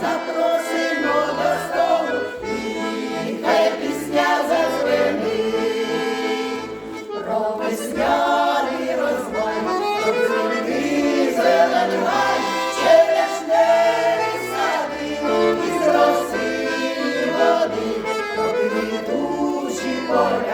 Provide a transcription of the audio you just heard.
запросимо до столу, хай пісня зазвени, про весняний розвай, про землі зелень гай, черешневі сади і з душі поля.